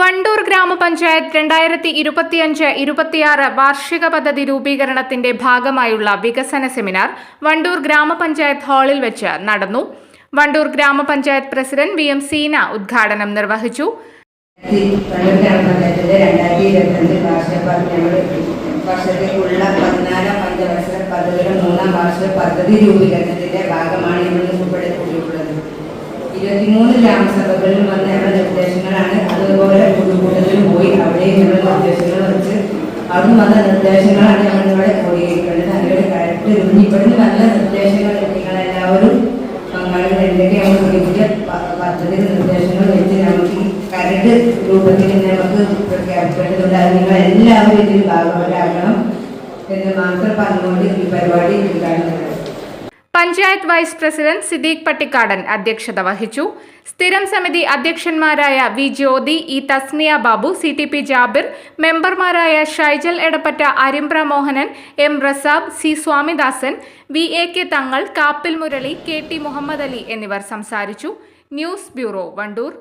Wandoor ഗ്രാമപഞ്ചായത്ത് രണ്ടായിരത്തി ഇരുപത്തിയഞ്ച് ഇരുപത്തിയാറ് വാർഷിക പദ്ധതി രൂപീകരണത്തിന്റെ ഭാഗമായുള്ള വികസന സെമിനാർ വണ്ടൂർ ഗ്രാമപഞ്ചായത്ത് ഹാളിൽ വെച്ച് നടന്നു. വണ്ടൂർ ഗ്രാമപഞ്ചായത്ത് പ്രസിഡന്റ് വി എം സീന ഉദ്ഘാടനം നിർവഹിച്ചു. വർഷത്തേക്കുള്ള പതിനാലാം പഞ്ചവത്സര പദ്ധതിയുടെ മൂന്നാം വാർഷിക പദ്ധതി രൂപീകരണത്തിന്റെ ഇരുപത്തിമൂന്ന് ഗ്രാമസഭകളിൽ വന്ന ഞങ്ങളുടെ നിർദ്ദേശങ്ങളാണ്. അതുപോലെ പുതുക്കൂട്ടത്തിൽ പോയി അവിടെയും ഞങ്ങൾ നിർദ്ദേശങ്ങൾ വെച്ച് അവിടുന്ന് വന്ന നിർദ്ദേശങ്ങളാണ് ഞങ്ങൾ ഇവിടെ ക്രോഡീകരിക്കേണ്ടത് അതിലൊരു കറക്റ്റ് ഇപ്പോഴും നല്ല നിർദ്ദേശങ്ങൾ നിങ്ങളെല്ലാവരും പുതിയ പുതിയ പ- പദ്ധതി നിർദ്ദേശങ്ങൾ വെച്ച് കരട് രൂപത്തിൽ നമുക്ക് പ്രഖ്യാപിക്കേണ്ടതുണ്ട്. അത് നിങ്ങളെല്ലാവരും ഇതിൽ ഭാഗവരാകണം എന്ന് മാത്രം പറഞ്ഞുകൊണ്ട് ഈ പരിപാടി ഉദ്ഘാടനം. പഞ്ചായത്ത് വൈസ് പ്രസിഡന്റ് സിദ്ദീഖ് പട്ടിക്കാടൻ അധ്യക്ഷത വഹിച്ചു. സ്ഥിരം സമിതി അധ്യക്ഷന്മാരായ V Jyothi E Thasniya Babu C T P Jabir മെമ്പർമാരായ Shaijal Edappatta Arimbra Mohanan M Rasab C Swamidasan V A K Thangal Kappil Murali K T Muhammad Ali എന്നിവർ സംസാരിച്ചു. News bureau Wandoor.